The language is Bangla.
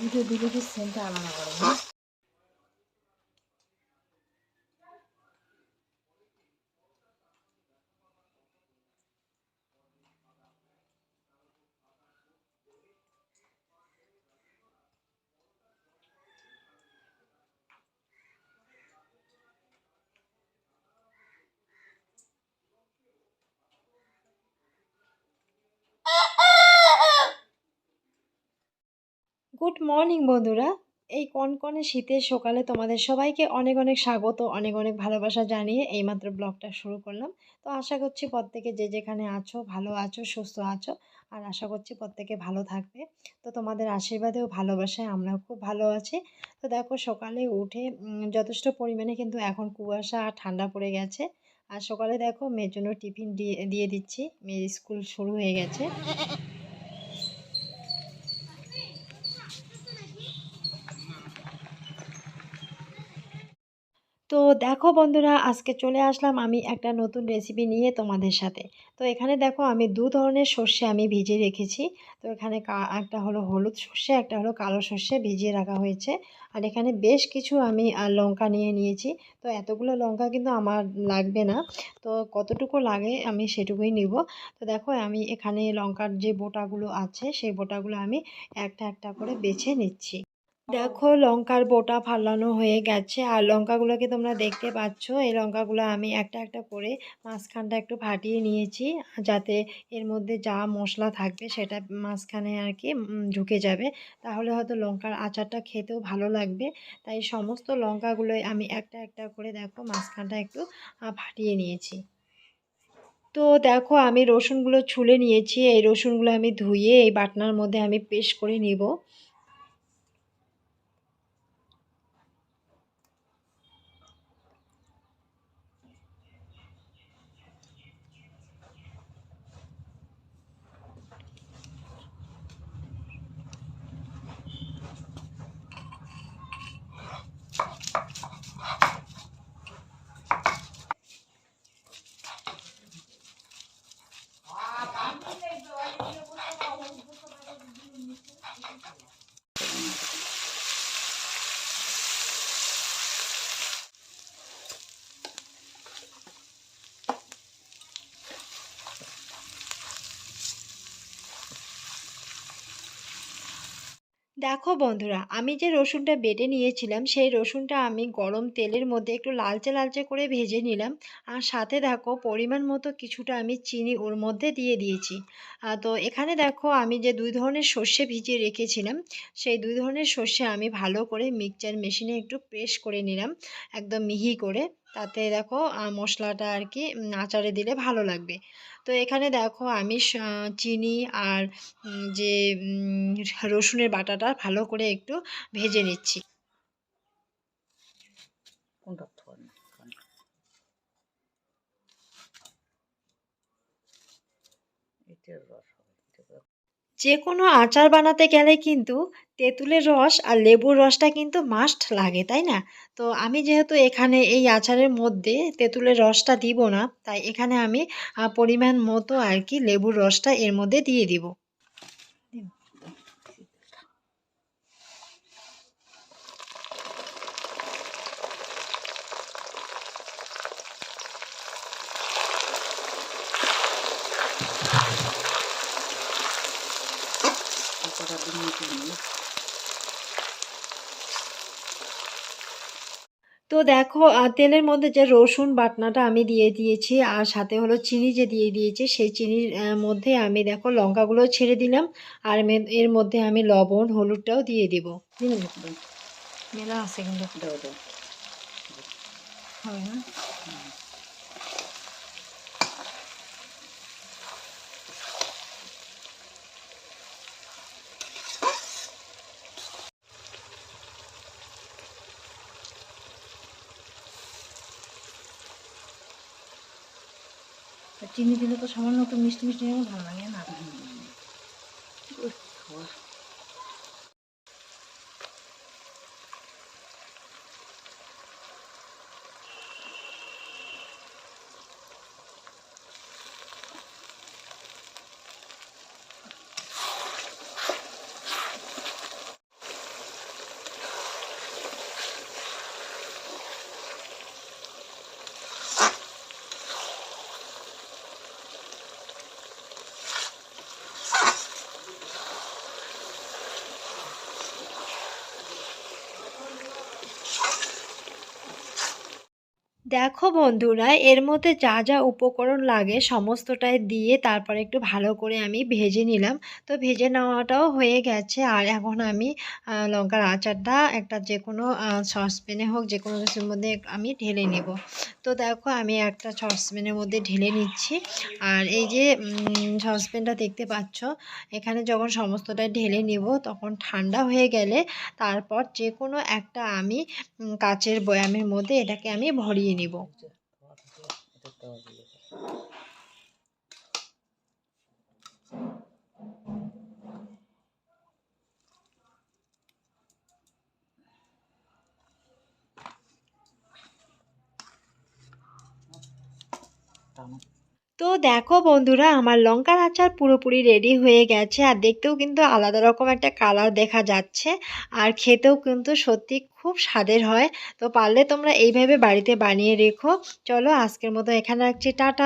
দুটো দিলে কি সেন্টটা আলাদা করে না গুড মর্নিং বন্ধুরা। এই কনকনে শীতের সকালে তোমাদের সবাইকে অনেক অনেক স্বাগত, অনেক অনেক ভালোবাসা জানিয়ে এইমাত্র ব্লগটা শুরু করলাম। তো আশা করছি প্রত্যেকে যে যেখানে আছো, ভালো আছো, সুস্থ আছো, আর আশা করছি প্রত্যেকে ভালো থাকবে। তো তোমাদের আশীর্বাদেও ভালোবাসায় আমরাও খুব ভালো আছি। তো দেখো, সকালে উঠে যথেষ্ট পরিমাণে কিন্তু এখন কুয়াশা আর ঠান্ডা পড়ে গেছে। আর সকালে দেখো, মেয়ের জন্য টিফিন দিয়ে দিয়ে দিচ্ছি। মেয়ের স্কুল শুরু হয়ে গেছে। তো দেখো বন্ধুরা, আজকে চলে আসলাম আমি একটা নতুন রেসিপি নিয়ে তোমাদের সাথে। তো এখানে দেখো আমি দু ধরনের সর্ষে আমি ভিজিয়ে রেখেছি। তো এখানে একটা হলো হলুদ সর্ষে, একটা হলো কালো সর্ষে ভিজিয়ে রাখা হয়েছে। আর এখানে বেশ কিছু আমি লঙ্কা নিয়ে নিয়েছি। তো এতগুলো লঙ্কা কিন্তু আমার লাগবে না। তো কতটুকু লাগে আমি সেটুকুই নিব। তো দেখো আমি এখানে লঙ্কার যে বোটাগুলো আছে, সেই বোটাগুলো আমি একটা একটা করে বেছে নিচ্ছি। দেখো লঙ্কার বোটা ফালানো হয়ে গেছে, আর লঙ্কাগুলোকে তোমরা দেখতে পাচ্ছ। এই লঙ্কাগুলো আমি একটা একটা করে মাঝখানটা একটু ফাটিয়ে নিয়েছি, যাতে এর মধ্যে যা মশলা থাকবে সেটা মাঝখানে আর কি ঢুকে যাবে। তাহলে হয়তো লঙ্কার আচারটা খেতেও ভালো লাগবে। তাই সমস্ত লঙ্কাগুলোই আমি একটা একটা করে দেখো মাঝখানটা একটু ফাটিয়ে নিয়েছি। তো দেখো আমি রসুনগুলো ছুলে নিয়েছি, এই রসুনগুলো আমি ধুয়ে এই বাটনার মধ্যে আমি পেস্ট করে নিব। দেখো বন্ধুরা, আমি যে রসুনটা বেটে নিয়েছিলাম, সেই রসুনটা আমি গরম তেলের মধ্যে একটু লালচে লালচে করে ভেজে নিলাম। আর সাথে দেখো, পরিমাণ মতো কিছুটা আমি চিনি ওর মধ্যে দিয়ে দিয়েছি। তো এখানে দেখো, আমি যে দুই ধরনের সর্ষে ভিজিয়ে রেখেছিলাম, সেই দুই ধরনের সর্ষে আমি ভালো করে মিক্সচার মেশিনে একটু প্রেস করে নিলাম, একদম মিহি করে। তাতে দেখো মশলাটা আর কি আচারে দিলে ভালো লাগবে। তো এখানে দেখো আমি চিনি আর যে রসুনের বাটাটা ভালো করে একটু ভেজে নিচ্ছি। যে কোনো আচার বানাতে গেলে কিন্তু তেঁতুলের রস আর লেবুর রসটা কিন্তু মাস্ট লাগে, তাই না? তো আমি যেহেতু এখানে এই আচারের মধ্যে তেঁতুলের রসটা দিব না, তাই এখানে আমি পরিমাণ মতো আর কি লেবুর রসটা এর মধ্যে দিয়ে দিব। মতো তো দেখো তেলের মধ্যে যে রসুন বাটনাটা আমি দিয়ে দিয়েছি আর সাথে হলো চিনি যে দিয়ে দিয়েছি সেই চিনির মধ্যে আমি দেখো লঙ্কাগুলো ছেড়ে দিলাম আর এর মধ্যে আমি লবণ হলুদটাও দিয়ে দিব। মেলা আছে কিন্তু। চিনি দিলে তো সামান্য একটু মিষ্টি মিষ্টি ভালো লাগে না? দেখো বন্ধুরা, এর মধ্যে যা যা উপকরণ লাগে সমস্তটাই দিয়ে তারপরে একটু ভালো করে আমি ভেজে নিলাম। তো ভেজে নেওয়াটাও হয়ে গেছে। আর এখন আমি লঙ্কার আচারটা একটা যে কোনো সসপ্যানে হোক যে কোনো কিছুর মধ্যে আমি ঢেলে নেব। তো দেখো আমি একটা সসপ্যানের মধ্যে ঢেলে নিচ্ছি। আর এই যে সসপ্যানটা দেখতে পাচ্ছ, এখানে যখন সমস্তটা ঢেলে নেব, তখন ঠান্ডা হয়ে গেলে তারপর যে কোনো একটা আমি কাচের বয়ামের মধ্যে এটাকে আমি ভরিয়ে নিব। তো দেখো বন্ধুরা, আমার লঙ্কার আচার পুরোপুরি রেডি হয়ে গেছে, আর দেখতেও কিন্তু আলাদা রকম একটা কালার দেখা যাচ্ছে, আর খেতেও কিন্তু সত্যি খুব স্বাদের হয়। তো পারলে তোমরা এইভাবে বাড়িতে বানিয়ে রেখো। চলো আজকের মতো এখানে রাখছি, টাটা।